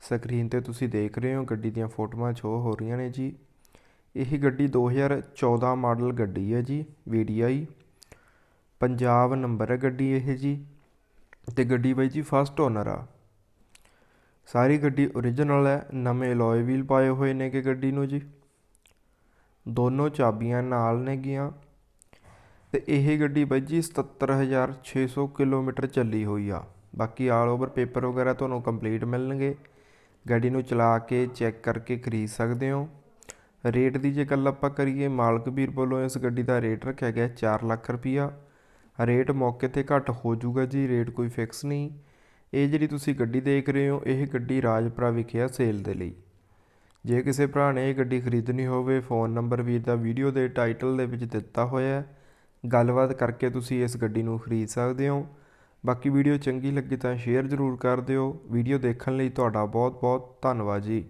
Screen ਤੇ ਤੁਸੀਂ ਦੇਖ ਰਹੇ ਹੋ ਗੱਡੀ ਦੀਆਂ ਫੋਟੋਆਂ ਸ਼ੋ ਹੋ ਰਹੀਆਂ ਨੇ ਜੀ। ਇਹ ਗੱਡੀ 2014 ਮਾਡਲ ਗੱਡੀ ਹੈ ਜੀ VDI ਪੰਜਾਬ ਨੰਬਰ ਹੈ ਗੱਡੀ ਇਹ ਜੀ ਤੇ ਗੱਡੀ ਬਾਈ ਜੀ ਫਸਟ ਓਨਰ ਆ। ਸਾਰੀ ਗੱਡੀ ਓਰੀਜਨਲ ਹੈ, ਨਵੇਂ ਅਲੋਏ ਵੀਲ ਪਾਏ ਹੋਏ ਨੇ ਕਿ ਗੱਡੀ ਨੂੰ ਜੀ। ਦੋਨੋਂ ਚਾਬੀਆਂ ਨਾਲ ਨੇਗੀਆਂ। ਤੇ ਇਹ ਗੱਡੀ ਬਾਈ ਜੀ 77600 ਕਿਲੋਮੀਟਰ ਚੱਲੀ ਹੋਈ ਆ। ਬਾਕੀ ਆਲ ਓਵਰ ਪੇਪਰ ਵਗੈਰਾ ਤੁਹਾਨੂੰ ਕੰਪਲੀਟ ਮਿਲਣਗੇ। ਗੱਡੀ ਨੂੰ ਚਲਾ ਕੇ ਚੈੱਕ ਕਰਕੇ ਖਰੀਦ ਸਕਦੇ ਹੋ। ਰੇਟ ਦੀ ਜੇ ਗੱਲ ਆਪਾਂ ਕਰੀਏ, ਮਾਲਕ ਵੀਰ ਵੱਲੋਂ ਇਸ ਗੱਡੀ ਦਾ ਰੇਟ ਰੱਖਿਆ ਗਿਆ 4 ਲੱਖ ਰੁਪਈਆ। ਰੇਟ ਮੌਕੇ ਤੇ ਘੱਟ ਹੋ ਜਾਊਗਾ ਜੀ, ਰੇਟ ਕੋਈ ਫਿਕਸ ਨਹੀਂ। ਇਹ ਜਿਹੜੀ ਤੁਸੀਂ ਗੱਡੀ ਦੇਖ ਰਹੇ ਹੋ, ਇਹ ਗੱਡੀ ਰਾਜਪੁਰਾ ਵਿਖੇ ਆ ਸੇਲ ਦੇ ਲਈ। ਜੇ ਕਿਸੇ ਭਰਾ ਨੇ ਇਹ ਗੱਡੀ ਖਰੀਦਣੀ ਹੋਵੇ, ਫੋਨ ਨੰਬਰ ਵੀਰ ਦਾ ਵੀਡੀਓ ਦੇ ਟਾਈਟਲ ਦੇ ਵਿੱਚ ਦਿੱਤਾ ਹੋਇਆ ਹੈ। ਗੱਲਬਾਤ ਕਰਕੇ ਤੁਸੀਂ ਇਸ ਗੱਡੀ ਨੂੰ ਖਰੀਦ ਸਕਦੇ ਹੋ। ਬਾਕੀ ਵੀਡੀਓ ਚੰਗੀ ਲੱਗੀ ਤਾਂ ਸ਼ੇਅਰ ਜ਼ਰੂਰ ਕਰ ਦਿਓ। ਵੀਡੀਓ ਦੇਖਣ ਲਈ ਤੁਹਾਡਾ ਬਹੁਤ ਬਹੁਤ ਧੰਨਵਾਦ ਜੀ।